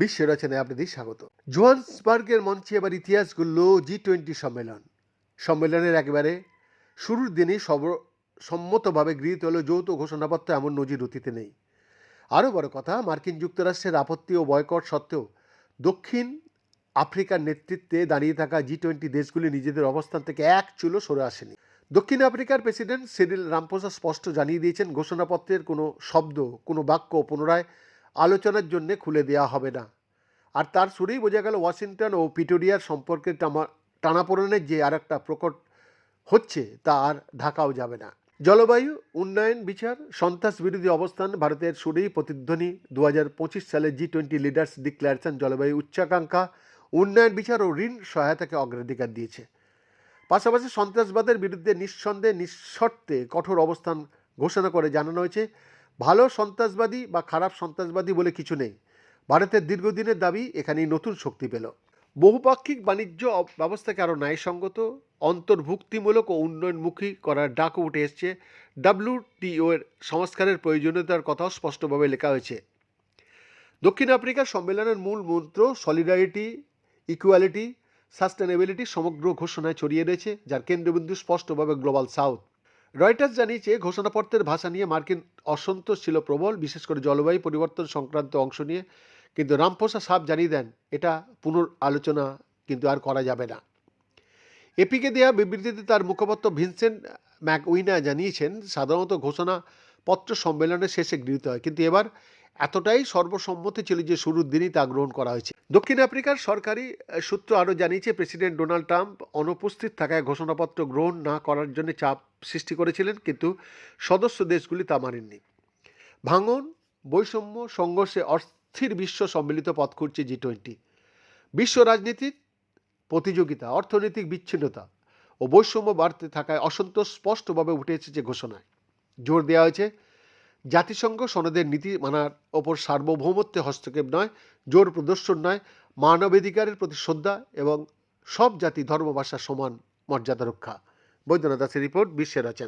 বিশ্ব রচনায় আপনাদের স্বাগত। জোহান্সবার্গের মঞ্চে এবার ইতিহাস গড়ল জি টোয়েন্টি সম্মেলন। সম্মেলনের একেবারে শুরুর দিনেই সব সম্মতভাবে গৃহীত হলো যৌথ ঘোষণাপত্র, এমন নজির অতীতে নেই। আরও বড় কথা, মার্কিন যুক্তরাষ্ট্রের আপত্তি ও বয়কট সত্ত্বেও দক্ষিণ আফ্রিকার নেতৃত্বে দাঁড়িয়ে থাকা জি টোয়েন্টি দেশগুলি নিজেদের অবস্থান থেকে এক চুলো সরে আসেনি। দক্ষিণ আফ্রিকার প্রেসিডেন্ট সিরিল রামপোসা স্পষ্ট জানিয়ে দিয়েছেন, ঘোষণাপত্রের কোনো শব্দ, কোনো বাক্য পুনরায় আলোচনার জন্য খুলে দেওয়া হবে না। আর তার সুরেই বোঝা গেল ওয়াশিংটন ও পিটোরিয়ার সম্পর্কে টানাপোড়েনের যে আর একটা প্রকট হচ্ছে, তা আর ঢাকাও যাবে না। জলবায়ু, উন্নয়ন বিচার সন্ত্রাস বিরোধী অবস্থান ভারতের সুরেই প্রতিধ্বনি। দু হাজার পঁচিশ সালে জি টোয়েন্টি লিডার্স ডিক্লারেশন জলবায়ু উচ্চাকাঙ্ক্ষা, উন্নয়ন বিচার ও ঋণ সহায়তাকে অগ্রাধিকার দিয়েছে। পাশাপাশি সন্ত্রাসবাদের বিরুদ্ধে নিঃসন্দেহে, নিঃশর্তে কঠোর অবস্থান ঘোষণা করে জানানো হয়েছে। ভালো সন্ত্রাসবাদী বা খারাপ সন্ত্রাসবাদী বলে কিছু নেই। ভারতের দীর্ঘদিনের দাবি এখানেই নতুন শক্তি পেল। বহুপাক্ষিক বাণিজ্য ব্যবস্থাকে আরও ন্যায়সঙ্গত, অন্তর্ভুক্তিমূলক ও উন্নয়নমুখী করার ডাকও উঠে এসছে। ডাব্লিউটিও এর সংস্কারের প্রয়োজনীয়তার কথাও স্পষ্টভাবে লেখা হয়েছে। দক্ষিণ আফ্রিকা সম্মেলনের মূল মন্ত্র সলিডারিটি ইকুয়ালিটি সাস্টেনেবিলিটি সমগ্র ঘোষণায় ছড়িয়ে রয়েছে, যার কেন্দ্রবিন্দু স্পষ্টভাবে গ্লোবাল সাউথ। রয়টার্স জানিয়েছে, ঘোষণাপত্রের ভাষা নিয়ে মার্কিন অসন্তোষ ছিল প্রবল, বিশেষ করে জলবায়ু পরিবর্তন সংক্রান্ত অংশ নিয়ে, কিন্তু রামফোসা সাপ জানিয়ে দেন, এটা পুনর আলোচনা কিন্তু আর করা যাবে না। এপিকে দেয়া বিবৃতিতে তার মুখপাত্র ভিনসেন্ট ম্যাকউইনা জানিয়েছেন, সাধারণত ঘোষণাপত্র সম্মেলনের শেষে গৃহীত হয়, কিন্তু এবার এতটাই সর্বসম্মতি ছিল যে শুরুর দিনই তা গ্রহণ করা হয়েছে। দক্ষিণ আফ্রিকার সরকারি সূত্র আরও জানিয়েছে, প্রেসিডেন্ট ডোনাল্ড ট্রাম্প অনুপস্থিত থাকায় ঘোষণাপত্র গ্রহণ না করার জন্য চাপ সৃষ্টি করেছিলেন, কিন্তু সদস্য দেশগুলি তা মানেননি। ভাঙন, বৈষম্য, সংঘর্ষে অস্থির বিশ্ব সম্মিলিত পথ খুঁজছে জি টোয়েন্টি। বিশ্ব রাজনীতির প্রতিযোগিতা, অর্থনৈতিক বিচ্ছিন্নতা ও বৈষম্য বাড়তে থাকায় অসন্তোষ স্পষ্টভাবে উঠে এসেছে ঘোষণায়। জোর দেওয়া হয়েছে জাতিসংঘ সনদের নীতি মানার ওপর সার্বভৌমত্বে হস্তক্ষেপ নয়, জোর প্রদর্শন নয়, মানবাধিকারের প্রতি শ্রদ্ধা এবং সব জাতি ধর্ম, ভাষা, সমান মর্যাদা রক্ষা। বৈদ্যনাথ দাসের রিপোর্ট বিশ্বের রচনা।